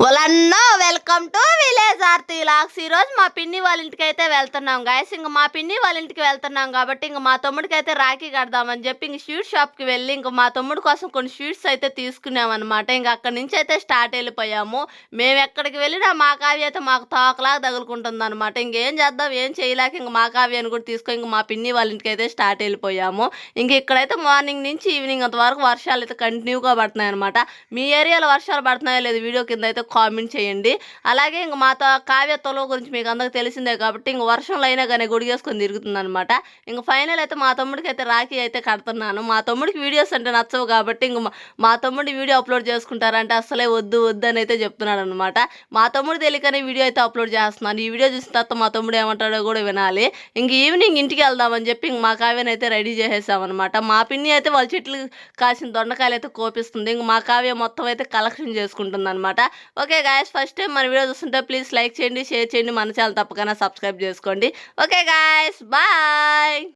వాళ్ళన్నో welcome to village lax. ఈ రోజు మా పిన్ని వాళ్ళ ఇంటికి అయితే వెళ్తున్నాం గాయస్ ఇంక మా పిన్ని వాళ్ళ ఇంటికి వెళ్తున్నాం కాబట్టి ఇంక మా తమ్ముడికి అయితే రాఖీ కడదామని చెప్పి ఇంక స్వీట్ షాప్కి వెళ్ళి ఇంక మా తమ్ముడు కోసం కొన్ని స్వీట్స్ అయితే తీసుకున్నాం అనమాట ఇంక అక్కడి నుంచి అయితే స్టార్ట్ వెళ్ళిపోయాము. మేము ఎక్కడికి వెళ్ళినా మా కావ్య అయితే మాకు తోకలాగా తగులుకుంటుంది అనమాట ఇంకేం చేద్దాం ఏం చేయలేక ఇంక మా కావ్యాన్ని కూడా తీసుకొని ఇంక మా పిన్ని వాళ్ళ ఇంటికి అయితే స్టార్ట్ వెళ్ళిపోయాము. ఇంక ఇక్కడైతే మార్నింగ్ నుంచి ఈవినింగ్ అంతవరకు వర్షాలు అయితే కంటిన్యూగా పడుతున్నాయి అనమాట మీ ఏరియాలో వర్షాలు పడుతున్నాయో లేదు వీడియో కింద అయితే కామెంట్ చేయండి. అలాగే ఇంక మాతో కావ్య తొలవ గురించి మీకు అందరికి తెలిసిందే కాబట్టి ఇంక వర్షంలో అయినా కానీ గుడిగేసుకొని తిరుగుతుంది అనమాట ఇంక ఫైనల్ అయితే మా తమ్ముడికి అయితే రాఖీ అయితే కడుతున్నాను. మా తమ్ముడికి వీడియోస్ అంటే నచ్చవు కాబట్టి ఇంక మా- తమ్ముడి వీడియో అప్లోడ్ చేసుకుంటారంటే అసలే వద్దు వద్దు అని అయితే చెప్తున్నాడు అనమాట మా తమ్ముడు తెలియకనే వీడియో అయితే అప్లోడ్ చేస్తున్నాను. ఈ వీడియో చూసిన తర్వాత మా తమ్ముడు ఏమంటాడో కూడా వినాలి. ఇంక ఈవినింగ్ ఇంటికి వెళ్దామని చెప్పి ఇంక మా కావ్యను అయితే రెడీ చేసేసామన్నమాట. మా పిన్ని అయితే వాళ్ళ చెట్లు కాసిన దొండకాయలు అయితే కోపిస్తుంది. ఇంక మా కావ్య మొత్తం అయితే కలెక్షన్ చేసుకుంటుంది అనమాట ఓకే గాయస్ ఫస్ట్ టైం మన వీడియో చూస్తుంటే ప్లీజ్ లైక్ లైక్ చేయండి షేర్ చేయండి మన ఛానల్ తప్పకుండా సబ్స్క్రైబ్ చేసుకోండి. Okay guys bye